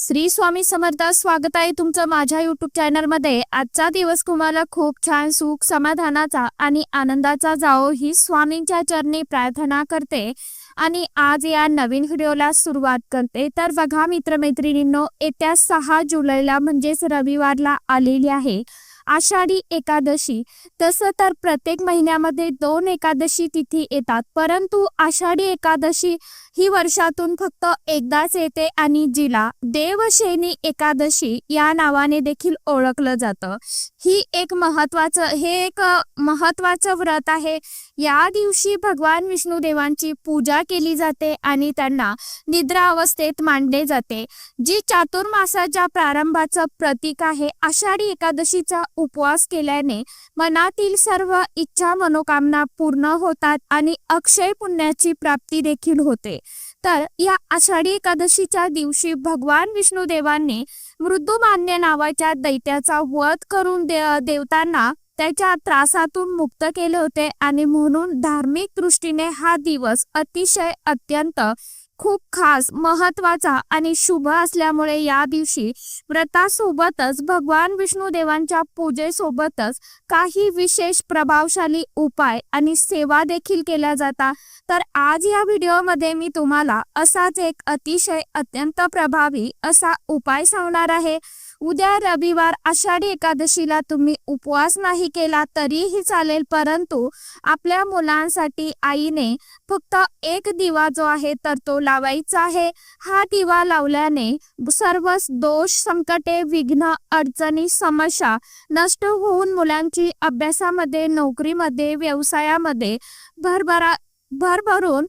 श्री स्वामी समर्थ स्वागत आहे तुमचं माझ्या युट्यूब चॅनलमध्ये आजचा दिवस तुम्हाला खूप छान सुख समाधानाचा आणि आनंदाचा जाओ ही स्वामींच्या चरणी प्रार्थना करते. आणि आज या नवीन व्हिडिओला सुरुवात करते. तर बघा मित्रमैत्रिणींनो येत्या सहा जुलैला म्हणजेच रविवारला आलेली आहे. आषाढी एकादशी. तसं तर प्रत्येक महिन्यामध्ये दोन एकादशी तिथी येतात. परंतु आषाढी एकादशी ही वर्षातून फक्त एकदाच येते आणि जिला देवशेनी एकादशी या नावाने देखील ओळखलं जातं. ही एक महत्वाचं हे एक महत्वाचं व्रत आहे. या दिवशी भगवान विष्णुदेवांची पूजा केली जाते आणि त्यांना निद्रा अवस्थेत मांडले जाते. जी चातुर्मासाच्या प्रारंभाचं प्रतीक आहे आषाढी एकादशीचा उपवास केल्याने मनातील सर्व इच्छा मनोकामना पूर्ण होतात आणि अक्षय पुण्याची प्राप्ती देखील होते. तर या आषाढी एकादशीच्या दिवशी भगवान विष्णुदेवांनी मृदुमान्य नावाच्या दैत्याचा वध करून दे देवतांना त्याच्या त्रासातून मुक्त केले होते आणि म्हणून धार्मिक दृष्टीने हा दिवस अतिशय अत्यंत खूप खास महत्त्वाचा आणि शुभ असल्यामुळे या दिवशी व्रतासोबतच भगवान विष्णू देवांच्या पूजेसोबतच काही विशेष प्रभावशाली उपाय आणि सेवा देखील केल्या जातात. तर आज या व्हिडिओमध्ये मी तुम्हाला असाच एक अतिशय अत्यंत प्रभावी असा उपाय सांगणार आहे. उद्या रविवार आषाढी एकादशीला तुम्ही उपवास नाही केला तरीही चालेल परंतु आपल्या मुलांसाठी आईने फक्त एक दिवा जो आहे तर तो लावायचा आहे. हा दिवा लावल्याने सर्व दोष संकटे विघ्न अडचणी समस्या नष्ट होऊन मुलांची अभ्यासामध्ये नोकरीमध्ये व्यवसायामध्ये भरभरा भरभरून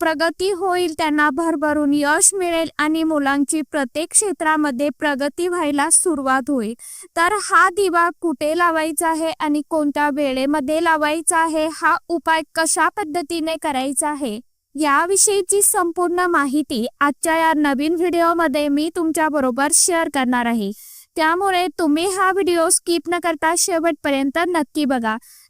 प्रगती होईल. त्यांना भरभरून यश मिळेल आणि मुलांची प्रत्येक क्षेत्रामध्ये प्रगती व्हायला सुरुवात होईल. तर हा दिवा कुठे लावायचा आहे आणि कोणत्या वेळेमध्ये लावायचा आहे? हा उपाय कशा पद्धतीने करायचा आहे? याविषयीची संपूर्ण माहिती आजच्या या नवीन व्हिडिओमध्ये मी तुमच्या बरोबर शेअर करणार आहे. त्यामुळे तुम्ही हा व्हिडिओ स्किप न करता शेवटपर्यंत नक्की बघा.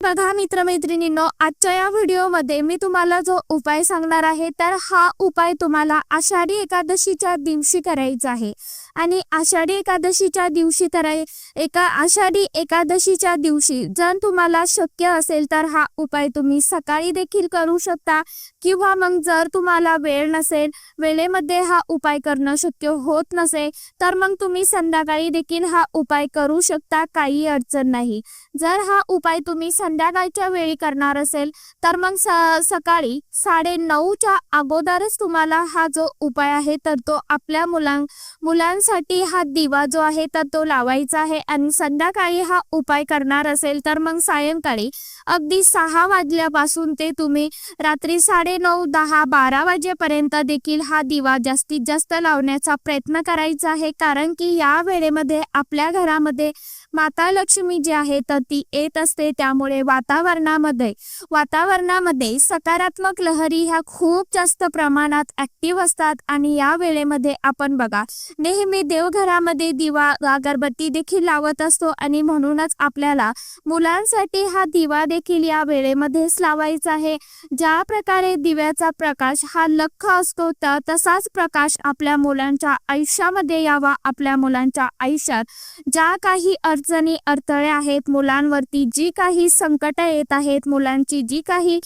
बघा मित्रमैत्रिणींनो आजच्या या व्हिडिओमध्ये मी तुम्हाला जो उपाय सांगणार आहे तर हा उपाय तुम्हाला आषाढी एकादशीच्या दिवशी करायचा आहे. आणि आषाढी एकादशीच्या दिवशी कराय एका आषाढी एकादशीच्या दिवशी जर तुम्हाला शक्य असेल तर हा उपाय तुम्ही सकाळी देखील करू शकता. किंवा मग जर तुम्हाला वेळ नसेल वेळेमध्ये हा उपाय करणं शक्य होत नसेल तर मग तुम्ही संध्याकाळी देखील हा उपाय करू शकता काही अडचण नाही. जर हा उपाय तुम्ही संध्याकाळच्या वेळी करणार असेल तर मग स- सकाळी साडे नऊच्या अगोदरच तुम्हाला हा जो उपाय आहे तर तो आपल्या मुलां मुलांसाठी हा दिवा जो आहे तर तो लावायचा आहे. आणि संध्याकाळी हा उपाय करणार असेल तर मग सायंकाळी अगदी सहा वाजल्यापासून ते तुम्ही रात्री साडे नऊ दहा बारा वाजेपर्यंत देखील हा दिवा जास्तीत जास्त लावण्याचा प्रयत्न करायचा आहे. कारण की या वेळेमध्ये आपल्या घरामध्ये माता लक्ष्मी जी आहे तर ती येत असते. त्यामुळे वातावरणामध्ये वातावरणामध्ये सकारात्मक लहरी ह्या खूप जास्त प्रमाणात ऍक्टिव्ह असतात. आणि या वेळेमध्ये आपण बघा नेहमी देवघरामध्ये दिवा अगरबत्ती देखील लावत असतो. आणि म्हणूनच आपल्याला मुलांसाठी हा दिवा देखील या वेळेमध्येच लावायचा आहे. ज्या प्रकारे दिव्याचा प्रकाश हा लख असतो तर तसाच प्रकाश आपल्या मुलांच्या आयुष्यामध्ये यावा. आपल्या मुलांच्या आयुष्यात ज्या काही अडचणी अडथळे आहेत मुलांवरती जी काही संकट येत आहेत मुलांची जी काही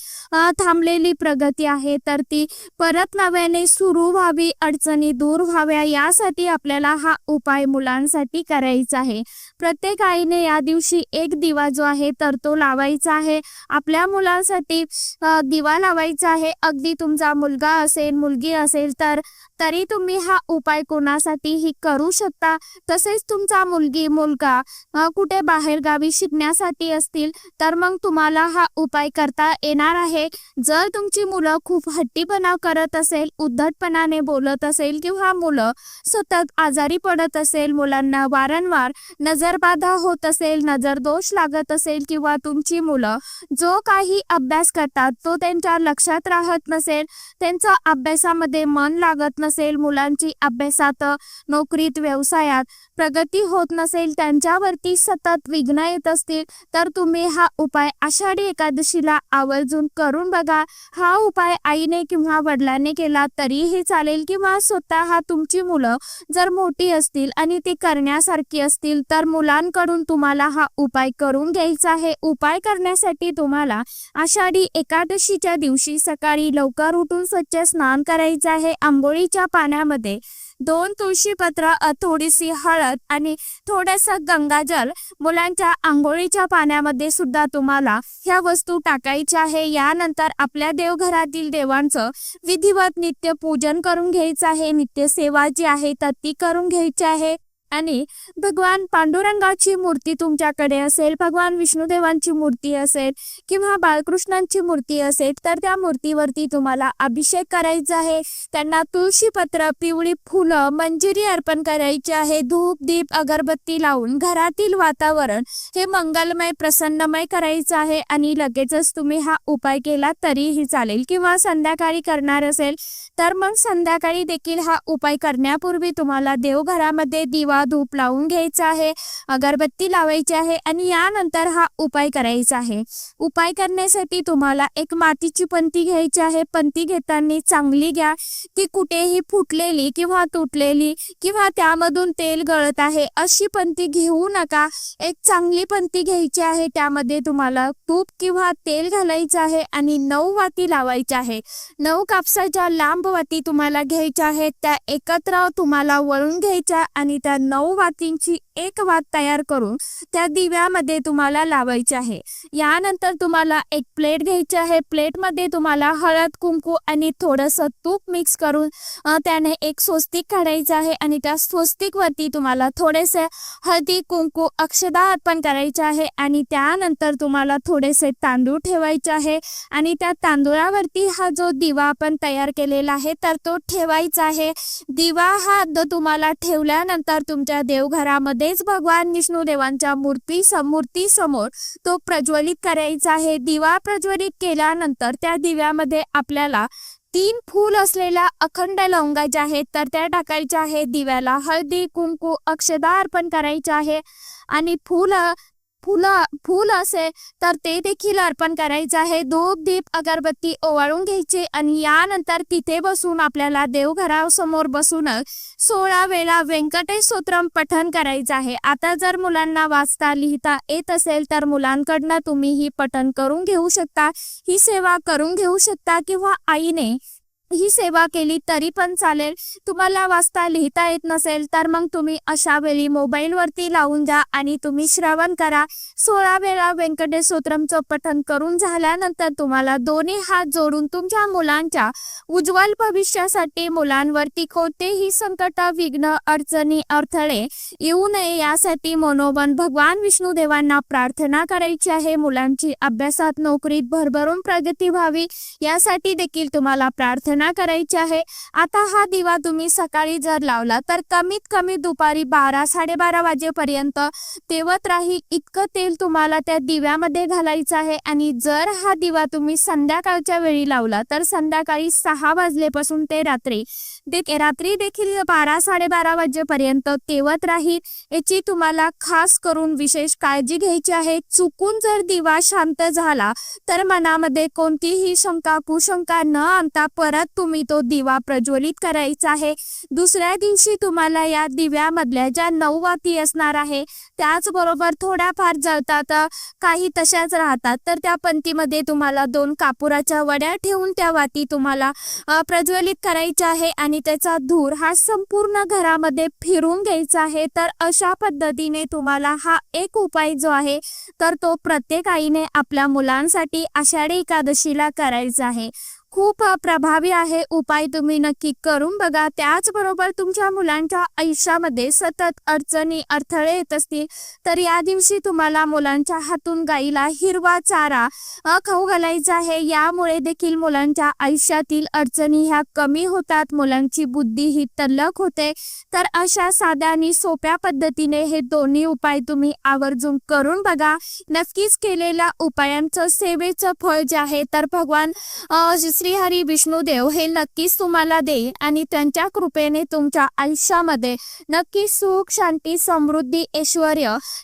थांबलेली प्रगती आहे तर ती परत नव्याने सुरू व्हावी अडचणी दूर व्हाव्या यासाठी आपल्याला हा उपाय मुलांसाठी करायचा आहे. प्रत्येक आईने या दिवशी एक दिवा जो आहे तर तो लावायचा आहे. आपल्या मुलांसाठी दिवा लावायचा आहे. अगदी तुमचा मुलगा असेल मुलगी असेल तर तरी तुम्ही हा उपाय कोणासाठीही करू शकता. तसेच तुमचा मुलगी मुलगा कुठे बाहेरगावी शिकण्यासाठी असतील तर मग तुम्हाला हा उपाय करता येणार आहे. जर तुमची मुलं खूप हट्टीपणा करत असेल उद्धटपणाने बोलत असेल किंवा मुलं सतत आजारी पडत असेल मुलांना वारंवार नजरबाधा होत असेल नजर दोष लागत असेल किंवा तुमची मुलं जो काही अभ्यास करतात तो त्यांच्या लक्षात राहत नसेल त्यांचं अभ्यासामध्ये मन लागत नसेल मुलांची अभ्यासात नोकरीत व्यवसायात प्रगती होत नसेल त्यांच्यावरती सतत विघ्न येत असतील तर तुम्ही हा उपाय आषाढी एकादशीला आवर्जून करून बघा. हा उपाय आईने किंवा वडिलांनी केला तरीही चालेल किंवा स्वतः तुमची मुलं जर मोठी असतील आणि ती करण्यासारखी असतील तर मुलांकडून तुम्हाला हा उपाय करून घ्यायचा आहे. उपाय करण्यासाठी तुम्हाला आषाढी एकादशीच्या दिवशी सकाळी लवकर उठून स्वच्छ स्नान करायचं आहे. आंघोळीच्या पाण्यामध्ये दोन तुळशीपत्र थोडीशी हळद आणि थोडंसं गंगाजल मुलांच्या आंघोळीच्या पाण्यामध्ये सुद्धा तुम्हाला ह्या वस्तू टाकायच्या आहे. यानंतर आपल्या देवघरातील देवांचं विधिवत नित्य पूजन करून घ्यायचं आहे. नित्य सेवा जी आहे तर ती करून घ्यायची आहे. आणि भगवान पांडुरंगाची मूर्ती तुमच्याकडे असेल भगवान विष्णुदेवांची मूर्ती असेल किंवा बाळकृष्णांची मूर्ती असेल तर त्या मूर्तीवरती तुम्हाला अभिषेक करायचा आहे. त्यांना तुळशीपत्र पिवळी फुलं मंजिरी अर्पण करायची आहे. धूप दीप अगरबत्ती लावून घरातील वातावरण हे मंगलमय प्रसन्नमय करायचं आहे आणि लगेचच तुम्ही हा उपाय केला तरीही चालेल. किंवा संध्याकाळी करणार असेल तर मग संध्याकाळी देखील हा उपाय करण्यापूर्वी तुम्हाला देवघरामध्ये दिवा धूप लावून घ्यायचा आहे अगरबत्ती लावायची आहे आणि यानंतर हा उपाय करायचा आहे. उपाय करण्यासाठी तुम्हाला एक मातीची पंती घ्यायची आहे. पंती घेताना चांगली घ्या. ती कुठेही फुटलेली किंवा तुटलेली किंवा त्यामधून तेल गळत आहे अशी पंती घेऊ नका. एक चांगली पंती घ्यायची आहे. त्यामध्ये तुम्हाला तूप किंवा तेल घालायचं आहे आणि नऊ वाती लावायच्या आहे. नऊ कापसाच्या लांब वाती तुम्हाला घ्यायच्या आहेत. त्या एकत्र तुम्हाला वळून घ्यायच्या आणि त्या नऊ वातींची एक वात तयार करून त्या दिव्यामध्ये तुम्हाला लावायचे आहे. यानंतर तुम्हाला एक प्लेट घ्यायची आहे. प्लेटमध्ये तुम्हाला हळद कुंकू आणि थोडंसं तूप मिक्स करून त्याने एक स्वस्तिक काढायचं आहे आणि त्या स्वस्तिकवरती तुम्हाला थोडेसे हळदी कुंकू अक्षदा अर्पण करायचे आहे आणि त्यानंतर तुम्हाला थोडेसे तांदूळ ठेवायचे आहे आणि त्या तांदूळावरती हा जो दिवा आपण तयार केलेला आहे तर तो ठेवायचा आहे. दिवा हा तुम्हाला ठेवल्यानंतर तुमच्या देवघरामध्ये देवघरामध्येच भगवान विष्णुदेवांच्या मूर्ती मूर्ती समोर तो प्रज्वलित करायचा आहे. दिवा प्रज्वलित केल्यानंतर त्या दिव्यामध्ये आपल्याला तीन फूल असलेल्या अखंड लवंगा आहेत तर त्या टाकायच्या आहे दिव्याला हळदी कुंकू अक्षदा अर्पण करायचे आहे. आणि फूल फुलं फूल असेल तर ते देखील अर्पण करायचं आहे. धूप दीप अगरबत्ती ओवाळून घ्यायची आणि यानंतर तिथे बसून आपल्याला देवघरासमोर बसून सोळा वेळा व्यंकटेश स्तोत्रम पठन करायचं आहे. आता जर मुलांना वाचता लिहिता येत असेल तर मुलांकडनं तुम्ही ही पठन करून घेऊ शकता ही सेवा करून घेऊ शकता किंवा आईने ही सेवा केली तरी पण चालेल. तुम्हाला वाचता लिहिता येत नसेल तर मग तुम्ही अशा वेळी मोबाईलवरती लावून द्या आणि तुम्ही श्रवण करा. सोळा वेळा व्यंकटेश स्तोत्रमचं पठन करून झाल्यानंतर तुम्हाला दोन्ही हात जोडून तुमच्या मुलांच्या उज्ज्वल भविष्यासाठी मुलांवरती कोणतेही संकट विघ्न अडचणी अडथळे येऊ नये यासाठी मनोबन भगवान विष्णू देवांना प्रार्थना करायची आहे. मुलांची अभ्यासात नोकरीत भरभरून प्रगती व्हावी यासाठी देखील तुम्हाला प्रार्थना करायची आहे. आता हा दिवा तुम्ही सकाळी जर लावला तर कमीत कमी दुपारी बारा साडेबारा वाजेपर्यंत तेवत राहील इतकं तेल तुम्हाला त्या दिव्यामध्ये घालायचं आहे. आणि जर हा दिवा तुम्ही संध्याकाळच्या वेळी लावला तर संध्याकाळी सहा वाजलेपासून ते रात्री दे रात्री देखील बारा साडेबारा वाजेपर्यंत तेवत राहील याची तुम्हाला खास करून विशेष काळजी घ्यायची आहे. चुकून जर दिवा शांत झाला तर मनामध्ये कोणतीही शंका कुशंका न आणता परत तुम्ही तो दिवा प्रज्वलित करायचा आहे. दुसऱ्या दिवशी तुम्हाला या दिव्यामधल्या ज्या नऊ वाती असणार आहे त्याचबरोबर थोड्याफार जळतात काही तशाच राहतात. तर त्या पंक्तीमध्ये तुम्हाला दोन कापुराच्या वड्या ठेवून त्या वाती तुम्हाला प्रज्वलित करायच्या आहे आणि त्याचा धूर हा संपूर्ण घरामध्ये फिरून घ्यायचा आहे. तर अशा पद्धतीने तुम्हाला हा एक उपाय जो आहे तर तो प्रत्येक आईने आपल्या मुलांसाठी आषाढी एकादशीला करायचा आहे. खूप प्रभावी आहे उपाय तुम्ही नक्की करून बघा. त्याचबरोबर तुमच्या मुलांच्या आयुष्यामध्ये सतत अडचणी अडथळे येत असतील तर या दिवशी तुम्हाला मुलांच्या हातून गाईला हिरवा चारा खाऊ घालायचा आहे. यामुळे देखील मुलांच्या आयुष्यातील अडचणी ह्या कमी होतात मुलांची बुद्धी ही तल्लख होते. तर अशा साध्या आणि सोप्या पद्धतीने हे दोन्ही उपाय तुम्ही आवर्जून करून बघा. नक्कीच केलेल्या उपायांचं सेवेचं फळ जे आहे तर भगवान श्रीहरी विष्णुदेव हे नक्कीच तुम्हाला देईल आणि त्यांच्या कृपेने तुमच्या आयुष्यामध्ये नक्की सुख शांती समृद्धी ऐश्वर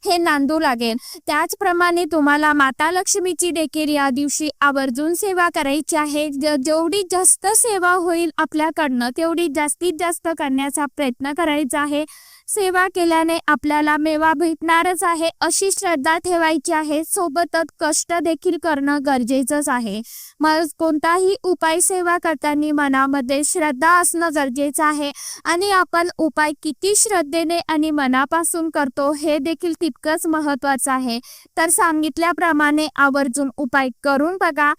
हे नांदू लागेल. त्याचप्रमाणे तुम्हाला माता लक्ष्मीची देखील या दिवशी आवर्जून सेवा करायची आहे. जेवढी जास्त सेवा होईल आपल्याकडनं तेवढी जास्तीत जास्त करण्याचा प्रयत्न करायचा आहे. सेवा केल्याने आपल्याला मेवा भेटणारच आहे अशी श्रद्धा ठेवायची आहे. सोबतच कष्ट देखील करणं गरजेचंच आहे. मग कोणताही उपाय सेवा करताना मनामध्ये श्रद्धा असणं गरजेचं आहे. आणि आपण उपाय किती श्रद्धेने आणि मनापासून करतो हे देखील तितकंच महत्वाचं आहे. तर सांगितल्याप्रमाणे आवर्जून उपाय करून बघा.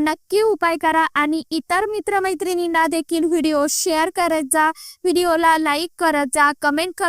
नक्की उपाय करा आणि इतर मित्रमैत्रिणींना देखील व्हिडिओ शेअर करत जा. व्हिडिओला लाईक करत जा. कमेंट करत